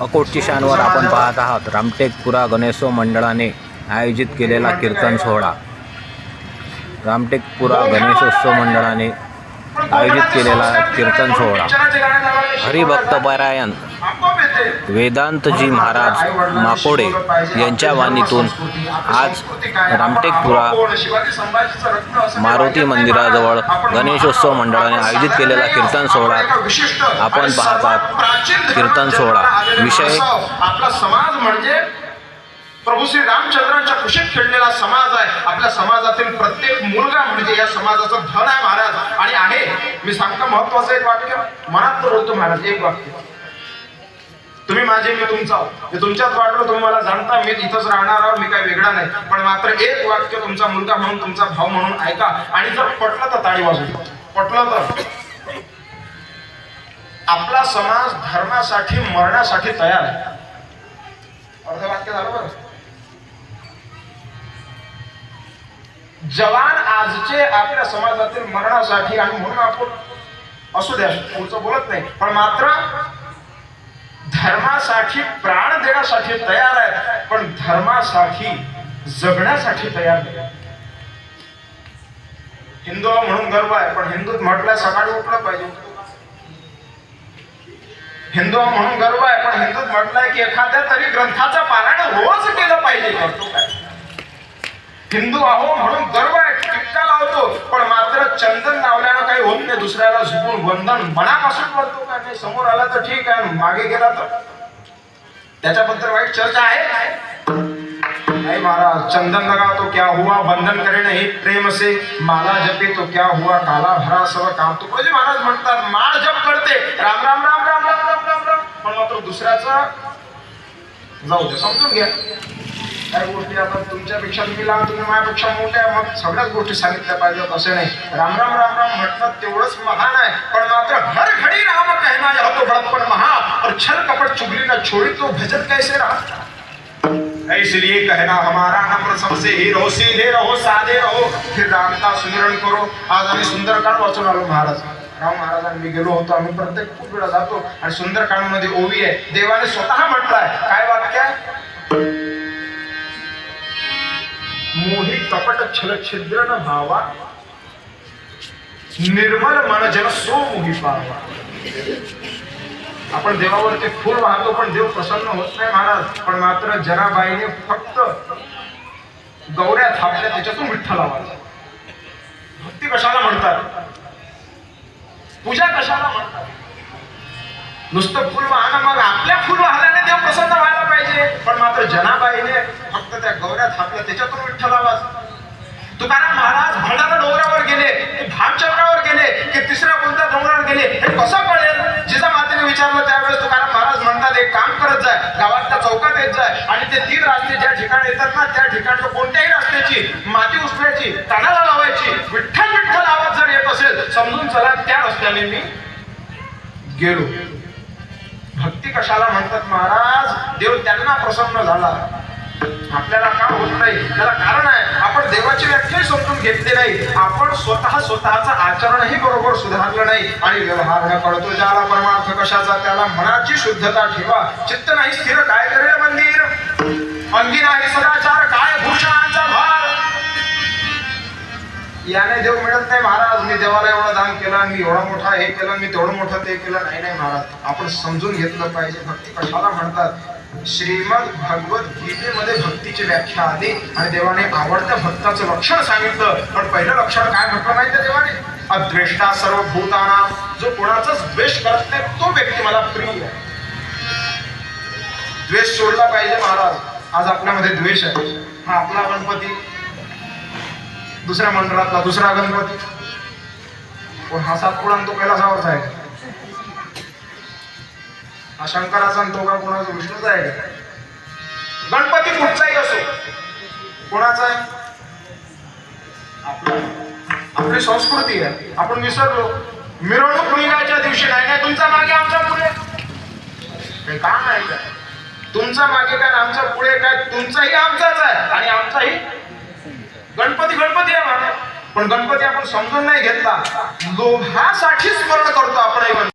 अकोटची शानवर आपण पाहत आहात. रामटेकपुरा गणेशोत्सव मंडळाने आयोजित केलेला कीर्तन सोहळा. रामटेकपुरा गणेशोत्सव मंडळाने आयोजित केलेला कीर्तन सोहळा. हरिभक्त पारायण. वेदांतजी महाराज माकोडे यांच्या वाणीतून आज रामटेकपुरा मारुती मंदिराजवळ गणेशोत्सव मंडळाने आयोजित केलेला कीर्तन सोहळा आपण पाहतात कीर्तन सोहळा. विषय? आपला समाज म्हणजे प्रभू श्री रामचंद्रांच्या कुशीत खेळलेला समाज आहे. आपल्या समाजातील प्रत्येक मुलगा म्हणजे या समाजाचा धन आहे महाराज. आणि आहे. मी सांगतो महत्वाचं एक वाक्य. मनात बोलतो महाराज एक वाक्य. तुम्ही माझे मी तुमचा तुमच्यात वाटलं तुम्ही मला जाणता मी इथंच राहणार आहोत मी काही वेगळा नाही. पण मात्र एक वाक्य तुमचा मुलगा म्हणून तुमचा भाऊ म्हणून ऐका. आणि जर पटलं तर ताळी वाजू पटलं तर. आपला समाज धर्मासाठी मरण्यासाठी तयार आहे. अर्ध वाक्य झालं बरं. जवान आजचे आपल्या समाजातील मरणासाठी आणि म्हणून आपण असू द्या पुढचं बोलत नाही. पण मात्र धर्मासाठी प्राण देण्यासाठी तयार आहे पण धर्मासाठी जगण्यासाठी तयार नाही. हिंदू म्हणून गर्व आहे पण हिंदूत म्हटलंय सकाळी उठलं पाहिजे. हिंदू म्हणून गर्व आहे पण हिंदूत म्हटलंय की एखाद्या तरी ग्रंथाचं पारायण रोज केलं पाहिजे करतो काय? हिंदू आहो म्हणून गर्व आहे टिक्का लावतो पण मात्र चंदन लावल्यानं काही होत नाही दुसऱ्याला झुकून वंदन मनापासून करतो का? नाही समोर आला तर ठीक आहे मागे गेला तर. त्याच्याबद्दल वाईट चर्चा आहे. नाही महाराज चंदन लगा तो क्या हुआ? बंधन करे हे प्रेम से माला जपे तो क्या हुआ? काला भरा सर्व काम तुकडोजी महाराज म्हणतात माळ जप करते. राम राम राम राम राम राम राम राम. पण मात्र दुसऱ्याचा जाऊ दे समजून घ्या. काही गोष्टी आपण तुमच्यापेक्षा तुम्ही लहान तुम्ही माझ्यापेक्षा मोठ्या मग सगळ्याच गोष्टी सांगितल्या पाहिजेत असे नाही. राम राम राम राम म्हटलं तेवढंच महान आहे. पण मात्र हर घडी राम कहना यह बड़प्पन महा और छल कपट चुगली न छोड़ी तो भजन कैसे रहा? इसलिए कहना हमारा नम्र सबसे ही रहो सीधे रहो साधे रहो। फिर रामता सुमिरन करो। आज आम्ही सुंदरकांड वाचून आलो महाराज। राम महाराजांनी मी गेलो होतो आम्ही प्रत्येक खूप वेळा जातो आणि सुंदरकांडमध्ये ओवी आहे. देवाने स्वतः म्हटलंय. काय वाक्य आहे? मोही कपट छल छिद्र न भावा निर्मल मन जन सो मोही पावा. आपण देवावरती फूल वाहतो पण देव प्रसन्न होत नाही महाराज. पण मात्र जनाबाईने फक्त गौऱ्या थापल्या त्याच्यातून विठ्ठल आवाज. भक्ती कशाला म्हणतात? पूजा कशाला म्हणतात? नुसतं फुल वाहणं मग आपल्या फुल वाहल्याने देव प्रसन्न व्हायला पाहिजे. पण मात्र जनाबाईने फक्त त्या गौऱ्या थापल्या त्याच्यातून विठ्ठल आवाज. तुकाराम महाराज भंडारा डोंगरावर गेले की भामचंद्रावर गेले की तिसऱ्या कोणत्या डोंगरावर गेले हे कसं कळेल? जिजामातेने विचारलं त्यावेळेस तुकाराम महाराज म्हणतात एक काम करत जाय गावातल्या चौकात येत जाय आणि ते तीन रास्ते ज्या ठिकाणी येतात ना त्या ठिकाणच्या कोणत्याही रस्त्याची माती उचलायची कानाला लावायची विठ्ठल विठ्ठल आवाज जर येत असेल समजून चला त्या रस्त्याने मी गेलो. भक्ती कशाला म्हणतात महाराज? देव त्यांना प्रसन्न झाला. आपल्याला का होत नाही. त्याला कारण आहे देवाची व्याख्या समजून घेतली नाही. आपण स्वतः स्वतःचं आचरणही बरोबर सुधारलं नाही आणि व्यवहार न कळतो ज्याला परमार्थ कशाचा त्याला मनाची शुद्धता ठेवा. चित्त नाही स्थिर काय करेल मंदिर? अंगी नाही सदाचार काय भूषणांचा भार? याने देव मिळत नाही महाराज. मी देवाला एवढं दान केलं मी एवढा मोठा हे केलं मी तेवढं मोठं ते केलं. नाही नाही महाराज. आपण समजून घेतलं पाहिजे. भक्ती कशाला म्हणतात? श्रीमद भगवत गीतेमध्ये भक्तीची व्याख्या आली आणि देवाने आवडत्या भक्ताचं लक्षण सांगितलं. पण पहिलं लक्षण काय म्हटलं माहिती देवाने? अद्वेष्टा सर्व भूताना जो कोणाचाच द्वेष करत नाही तो व्यक्ती मला प्रिय आहे. द्वेष सोडला पाहिजे महाराज. आज आपल्यामध्ये द्वेष आहे. हा आपला गणपती. दुसऱ्या मंडळातला दुसरा गणपती. पण हा सातपुडा आणि तो कैलासावरचा आहे. हा शंकराचा तो का कोणाचा विष्णूचा आहे का? गणपती कुठचाही असो. कोणाचा? आहे आपला आपली संस्कृती आहे. आपण विसरलो. मिरवणूक निघायच्या दिवशी नाही नाही तुमचा मागे आमच्या पुढे. काही काम आहे का? तुमचा मागे काय आमचा आमच्या पुढे काय तुमचाही आमचाच आहे. आणि आमचाही गणपती गणपती आहे म्हणा. पण गणपती आपण समजून नाही घेतला. लोभासाठी स्मरण करतो आपण